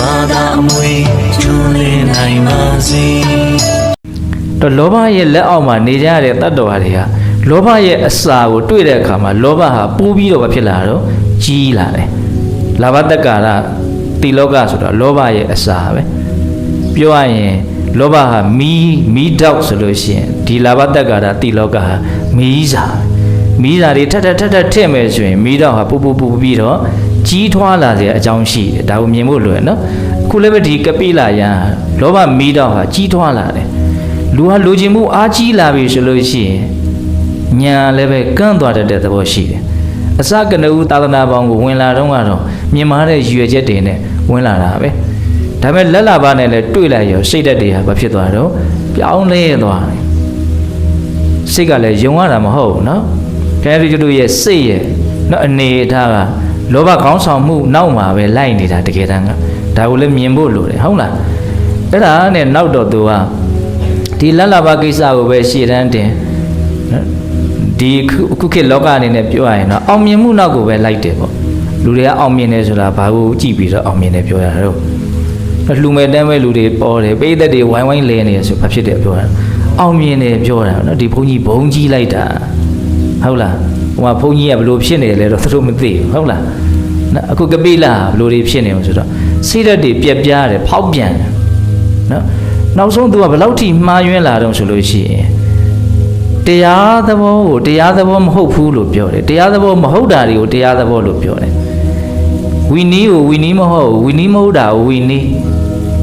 ဘာသာအမွေကျွလင်းနိုင်ပါစေတော့လောဘရဲ့လက်အောက်မှာနေကြရတဲ့တတ္တဝါတွေကလောဘရဲ့အစာကိုတွေ့တဲ့အခါမှာလောဘဟာပိုးပြီးတော့မဖြစ်လာတော့ကြီးလာတယ်လာဘတက္ကာရတိလောကဆိုတော့လောဘရဲ့အစာပဲပြောရရင်လောဘဟာမီးမီးတောက်ဆိုလို့ရှိရင်ဒီလာဘတက္ကာရတိလောကဟာမီးစာမီးစာတွေထက်ထက်ထက်ထက်ထည့်မယ်ဆိုရင်မီးတောက်ဟာပူပူပူပြီးတော့ ကြီးထွားလာစေအကြောင်းရှိတယ်ဒါကိုမြင်ဖို့လိုရနော်အခုလည်းပဲဒီကပိလာယံလောဘမီးတောက်ဟာကြီးထွားလာတယ်လူဟာလူချင်းမှုအားကြီးလာပြီဆိုလို့ရှိရင်ညာလည်းပဲကန့်သွားတတ်တဲ့သဘောရှိတယ်။အစကနဦးသာသနာပေါင်းကိုဝင်လာတော့ကတော့မြင်မာတဲ့ရွယ်ချက်တွေနဲ့ဝင်လာတာပဲ။ဒါပေမဲ့လက်လာပါနဲ့လည်းတွေ့လိုက်ရောစိတ်ဓာတ်တွေဟာဘာဖြစ်သွားတော့ပြောင်းလဲသွားတယ်။စိတ်ကလည်းယုံရတာမဟုတ်ဘူးနော်။ခဲရီတို့ရဲ့စိတ်ရဲ့နော်အနေအထားက လောဘကောင်းဆောင်မှုနောက်မှာပဲလိုက်နေတာတကယ်တမ်းကဒါကိုလည်းမြင်ဖို့လိုတယ်ဟုတ်လား။အဲ့ဒါနဲ့နောက်တော့သူကဒီလတ်လာဘကိစ္စကိုပဲရှေ့တန်းတင်နော်ဒီခုအခုခေတ်လောကအနေနဲ့ပြောရရင်တော့အောင်မြင်မှုနောက်ကိုပဲလိုက်တယ်ပေါ့လူတွေကအောင်မြင်တယ်ဆိုတာဘာကိုကြည့်ပြီးတော့အောင်မြင်တယ်ပြောရတာတော့လူမဲ့တန်းမဲ့လူတွေပေါ်တယ်ပိသက်တွေဝိုင်းဝိုင်းလဲနေရဆိုဘာဖြစ်တယ်ပြောတာအောင်မြင်တယ်ပြောတာနော်ဒီဘုန်းကြီးဘုန်းကြီးလိုက်တာဟုတ်လား ဟိုမှာဘုန်းကြီးကဘလို့ဖြစ်နေတယ်လဲတော့သူတို့မသိဘူးဟုတ်လားနော်အခုကပိလာဘလို့တွေဖြစ်နေအောင်ဆိုတော့စိတ်ဓာတ်တွေပြက်ပြားတယ်ဖောက်ပြန်တယ်နော်နောက်ဆုံးသူကဘယ်လောက်ထိမှားယွင်းလာတော့ဆိုလို့ရှိရင်တရားသဘောကိုတရားသဘောမဟုတ်ဘူးလို့ပြောတယ်တရားသဘောမဟုတ်တာတွေကိုတရားသဘောလို့ပြောတယ်ဝီနီးကိုဝီနီးမဟုတ်ဘူးဝီနီးမဟုတ်တာကိုဝီနီး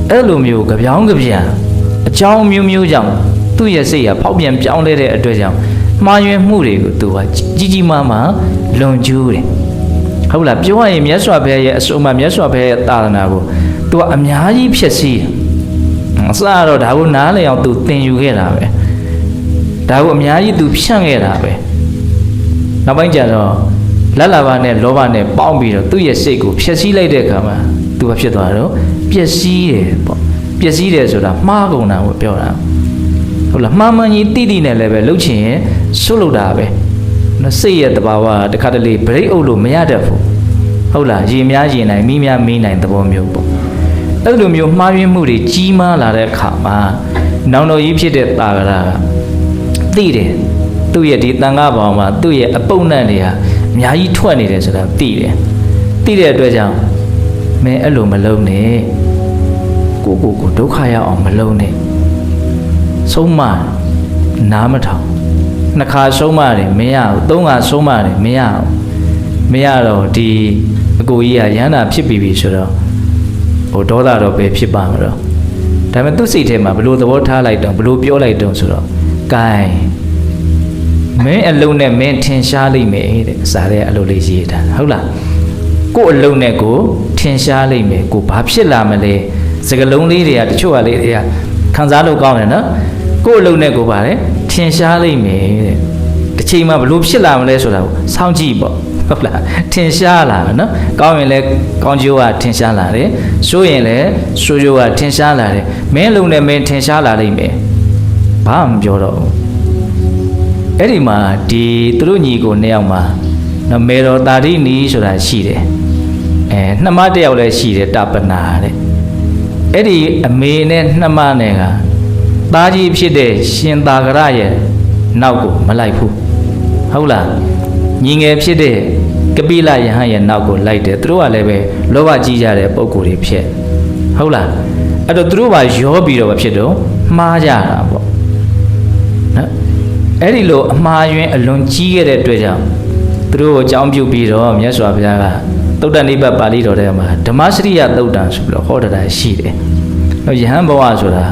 အဲ့လိုမျိုးကြပြောင်းကြပြန်အကြောင်းမျိုးမျိုးကြောင့်သူ့ရဲ့စိတ်ကဖောက်ပြန်ပြောင်းလဲတဲ့အတွက်ကြောင့် မှားယွင်းမှုတွေကိုသူကကြီးကြီးမားမားလွန်ကျူးတယ်ဟုတ်လားပြောရရင်မြတ်စွာဘုရားရဲ့အစုံအမမြတ်စွာဘုရားရဲ့သာသနာကိုသူကအများကြီးဖြစ်စီတယ်အစတော့ဒါကိုနားလည်အောင်သူသင်ယူခဲ့တာပဲဒါကိုအများကြီးသူဖြန့်ခဲ့တာပဲနောက်ပိုင်းကျတော့လက်လာပါနဲ့လောဘနဲ့ပေါင်းပြီးတော့သူ့ရဲ့စိတ်ကိုဖျက်ဆီးလိုက်တဲ့အခါမှာသူဘာဖြစ်သွားတော့ပျက်စီးတယ်ပေါ့ပျက်စီးတယ်ဆိုတာမှားကုန်တာကိုပြောတာ ဟုတ်လားမှားမှန်ကြီးတိတိနဲ့လည်းပဲလှုပ်ချင်ရင်ဆွတ်လုပ်တာပဲနော်စိတ်ရဲ့တဘာဝတခါတလေဘရိတ်အုပ်လို့မရတတ်ဘူးဟုတ်လားရေများရေနိုင်မိများမီးနိုင်သဘောမျိုးပေါ့အဲ့လိုမျိုးမှားယွင်းမှုတွေကြီးမားလာတဲ့အခါမှာနောင်တော်ကြီးဖြစ်တဲ့တာဂရာကသိတယ်သူ့ရဲ့ဒီတန်ခါဘောင်မှာသူ့ရဲ့အပုပ်နံ့တွေဟာအများကြီးထွက်နေတယ်ဆိုတာသိတယ်သိတဲ့အတွက်ကြောင့်မင်းအဲ့လိုမလုပ်နဲ့ကိုကိုကိုဒုက္ခရောက်အောင်မလုပ်နဲ့ ဆုံးမနားမထောင်နှစ်ခါဆုံးမတယ်မရဘူးသုံးခါဆုံးမတယ်မရဘူးမရတော့ဒီအကိုကြီးကရဟန္တာဖြစ်ပြီပြီဆိုတော့ဟိုဒေါသတော့ပဲဖြစ်ပါမှာတော့ဒါပေမဲ့သူ့စိတ်ထဲမှာဘလို့သဘောထားလိုက်တော့ဘလို့ပြောလိုက်တော့ဆိုတော့ gain မင်းအလုံးနဲ့မင်းထင်ရှားလိမ့်မယ်တဲ့စာထဲအလုံးလေးရေးထားတာဟုတ်လားကို့အလုံးနဲ့ကိုထင်ရှားလိမ့်မယ်ကိုဘာဖြစ်လာမလဲစကလုံးလေးတွေကတချို့ကလေးတွေကခံစားလို့ကောင်းတယ်နော် ကို့အလုံးနဲ့ကိုပါလေထင်ရှားလိမ့်မယ်တဲ့တစ်ချိန်မှာဘလို့ဖြစ်လာမလဲဆိုတာကိုစောင့်ကြည့်ပေါ့ဟုတ်လားထင်ရှားလာမယ်နော်ကောင်းရင်လည်းကောင်းကျိုးကထင်ရှားလာတယ်ဆိုးရင်လည်းဆိုးကျိုးကထင်ရှားလာတယ်မင်းလုံးနဲ့မင်းထင်ရှားလာလိမ့်မယ်ဘာမှမပြောတော့ဘူးအဲ့ဒီမှာဒီသူတို့ညီကိုနှစ်ယောက်မှာနော်မေတော်တာရိနီဆိုတာရှိတယ်အဲနှမတစ်ယောက်လည်းရှိတယ်တပနာတဲ့အဲ့ဒီအမေနဲ့နှမနဲ့က သားကြီးဖြစ်တဲ့ရှင်သာကရရဲ့နောက်ကိုမလိုက်ဘူးဟုတ်လားညီငယ်ဖြစ်တဲ့ကပိလယဟန်ရဲ့နောက်ကိုလိုက်တယ်သူတို့ကလည်းပဲလောဘကြီးကြတဲ့ပုံကိုယ်တွေဖြစ်ဟုတ်လားအဲ့တော့သူတို့ကရောပြီးတော့မဖြစ်တော့မှားကြတာပေါ့နော်အဲ့ဒီလိုအမှားယွင်းအလွန်ကြီးခဲ့တဲ့အတွက်ကြောင့်သူတို့ကိုအကြောင်းပြုပြီးတော့မြတ်စွာဘုရားကသုတ္တနိဗ္ဗာန်ပါဠိတော်ထဲမှာဓမ္မစရိယသုတ်တံဆိုပြီးတော့ဟောတာရှိတယ်။နော်ယဟန်ဘဝဆိုတာ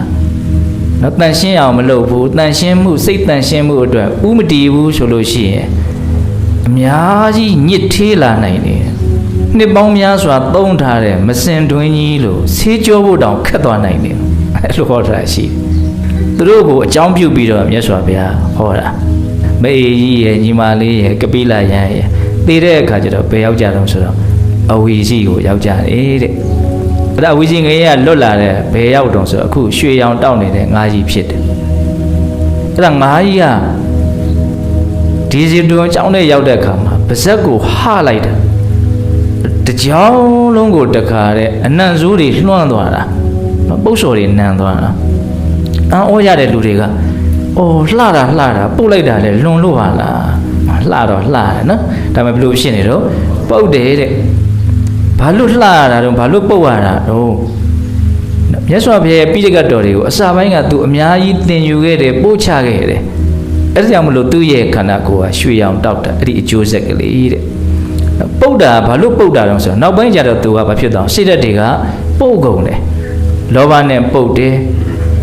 နော်တန်ရှင်းအောင်မလုပ်ဘူးတန်ရှင်းမှုစိတ်တန်ရှင်းမှုအတွက်ဥမတည်ဘူးဆိုလို့ရှိရင်အများကြီးညစ်သေးလာနိုင်တယ်။နှစ်ပေါင်းများစွာသုံးထားတဲ့မစင်တွင်းကြီးလို့ဆေးကြောဖို့တောင်ခက်သွားနိုင်တယ်။အဲ့လိုဟောတာရှိတယ်။သူတို့ကိုအကြောင်းပြုပြီးတော့မြတ်စွာဘုရားဟောတာမအေးကြီးရဲ့ညီမလေးရဲ့ကပိလယံရဲ့သိတဲ့အခါကျတော့ဘယ်ရောက်ကြတော့ဆိုတော့အဝီစီကိုရောက်ကြတယ်တဲ့ အဲ့ဒါအဝီစီငရေကလွတ်လာတဲ့ဘယ်ရောက်တော့ဆိုတော့အခုရွှေရောင်တောက်နေတဲ့ငါးကြီးဖြစ်တယ်အဲ့ဒါငါးကြီးကဒီစီတွန်အကြောင်းနဲ့ရောက်တဲ့အခါမှာပါဇက်ကိုဟလိုက်တာတတစ်ကြောင်လုံးကိုတခါတဲ့အနံ့ဆိုးတွေလွှမ်းသွားတာနော်ပုတ်စော်တွေနံသွားတာအံ့ဩရတဲ့လူတွေကအော်လှတာလှတာပုတ်လိုက်တာလေလွန်လို့ပါလားလှတော့လှတယ်နော်ဒါပေမဲ့ဘယ်လိုဖြစ်နေတော့ပုတ်တယ်တဲ့ ဘာလို့လှရတာတော့ဘာလို့ပုတ်ရတာတော့မြတ်စွာဘုရားရဲ့ပိဋကတ်တော်တွေကိုအစာပိုင်းကသူအများကြီးသင်ယူခဲ့တယ်ပို့ချခဲ့တယ်အဲ့ဒါကြောင့်မလို့သူ့ရဲ့ခန္ဓာကိုယ်ကရွှေရောင်တောက်တာအဲ့ဒီအကျိုးဆက်ကလေးတဲ့ပုတ်တာဘာလို့ပုတ်တာတော့ဆိုတော့နောက်ပိုင်းကျတော့သူကဘာဖြစ်သွားစိတ်ဓာတ်တွေကပုတ်ကုန်တယ်လောဘနဲ့ပုတ်တယ်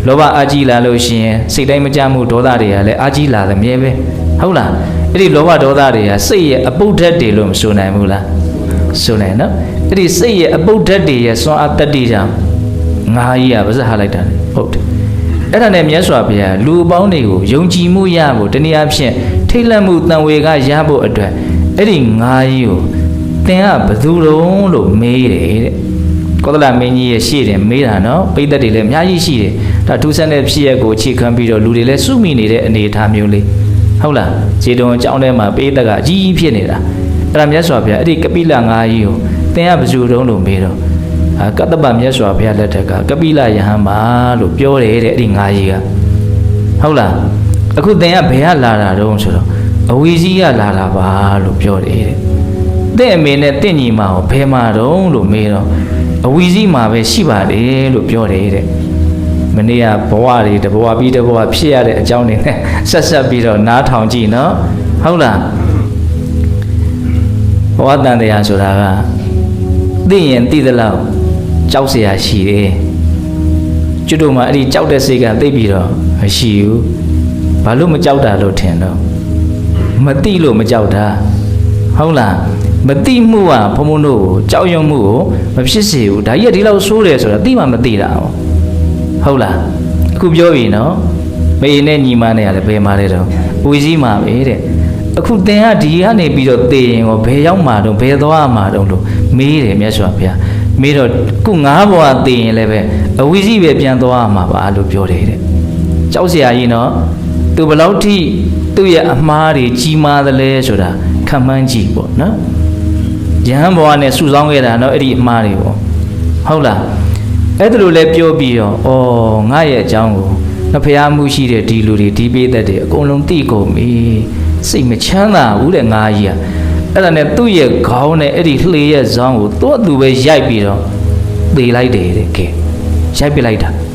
လောဘအာကြီးလာလို့ရှိရင်စိတ်တိုင်းမကြမှုဒေါသတွေကလည်းအာကြီးလာတယ်မြဲပဲဟုတ်လားအဲ့ဒီလောဘဒေါသတွေကစိတ်ရဲ့အပုတ်ဓာတ်တွေလို့မဆိုနိုင်ဘူးလား ဆိုနိုင်နော်အဲ့ဒီစိတ်ရဲ့အပုတ်ဓာတ်တွေရဲ့စွမ်းအားတတ္တိကြောင့်ငါကြီးကပါစဟာလိုက်တာလေဟုတ်တယ်အဲ့ဒါနဲ့မြတ်စွာဘုရားလူအပေါင်းတွေကိုယုံကြည်မှုရဖို့တနည်းအားဖြင့်ထိတ်လန့်မှုတန်ဝေကရဖို့အတွက်အဲ့ဒီငါကြီးကိုသင်ကဘသူတုံးလို့မေးတယ်တဲ့ကောသလမင်းကြီးရဲ့ရှေ့တယ်မေးတာနော်ပိဿတ်တွေလည်းအများကြီးရှိတယ်ဒါထူးဆန်းတဲ့ဖြစ်ရက်ကိုအခြေခံပြီးတော့လူတွေလည်းစုမိနေတဲ့အနေအထားမျိုးလေးဟုတ်လားခြေတုံအကြောင်းထဲမှာပိဿတ်ကအကြီးကြီးဖြစ်နေတာ အဲ့ဒါမြတ်စွာဘုရားအဲ့ဒီကပိလငါကြီးကိုသင်ကဘသူတုံးလို့မေးတော့အာကတ္တပမြတ်စွာဘုရားလက်ထက်ကကပိလယဟန်ပါလို့ပြောတယ်တဲ့အဲ့ဒီငါကြီးကဟုတ်လားအခုသင်ကဘယ်ကလာတာတုံးဆိုတော့အဝီစီးကလာတာပါလို့ပြောတယ်တဲ့တဲ့့အမေနဲ့တင့်ညီမကိုဘယ်မှာတော့လို့မေးတော့အဝီစီးမှာပဲရှိပါတယ်လို့ပြောတယ်တဲ့မနေ့ကဘဝတွေတဘဝပြီးတဘဝဖြစ်ရတဲ့အကြောင်းတွေနဲ့ဆက်ဆက်ပြီးတော့နားထောင်ကြည့်နော်ဟုတ်လား ဘဝတန်တရားဆိုတာကသိရင်သိသလောက်ကြောက်เสียရှိတယ်ကျွတ်တို့မှာအဲ့ဒီကြောက်တဲ့စိတ်ကသိပြီးတော့မရှိဘူးဘာလို့မကြောက်တာလို့ထင်တော့မသိလို့မကြောက်တာဟုတ်လားမသိမှုကဘုံဘုံတို့ကိုကြောက်ရွံ့မှုကိုမဖြစ်စေဘူးဒါကြီးကဒီလောက်ဆိုးတယ်ဆိုတာသိမှမသိတာဟုတ်ဟုတ်လားအခုပြောပြီနော်မေနဲ့ညီမနဲ့ကလည်းဘယ်မှာလဲတော့ဝီစည်းမှာပဲတဲ့ အခုသင်ကဒီကနေပြီးတော့သေရင်ကိုဘယ်ရောက်မှာတော့ဘယ်သွားမှာတော့လို့မေးတယ်မြတ်စွာဘုရားမေးတော့ခုငါးဘဝသေရင်လည်းပဲအဝိဇ္ဇပဲပြန်သွားမှာပါလို့ပြောတယ်တဲ့ကြောက်စရာကြီးနော်သူဘလောက်ထိသူ့ရဲ့အမှားတွေကြီးမားသလဲဆိုတာခံမှန်းကြည့်ပေါ့နော်ယဟန်ဘဝနဲ့စုဆောင်းခဲ့တာနော်အဲ့ဒီအမှားတွေပေါ့ဟုတ်လားအဲ့ဒါလိုလဲပြောပြီးတော့ဩငါရဲ့အကြောင်းကို ငါဖျားမှုရှိတဲ့ဒီလူတွေဒီပေးသက်တွေအကုန်လုံးသိကုန်ပြီစိတ်မချမ်းသာဘူးတဲ့ငါကြီးอ่ะအဲ့ဒါနဲ့သူ့ရဲ့ခေါင်းနဲ့အဲ့ဒီလှေရဲ့ဇောင်းကိုသူ့အတူပဲရိုက်ပြီးတော့သေလိုက်တယ်တဲ့ကဲရိုက်ပြလိုက်တာ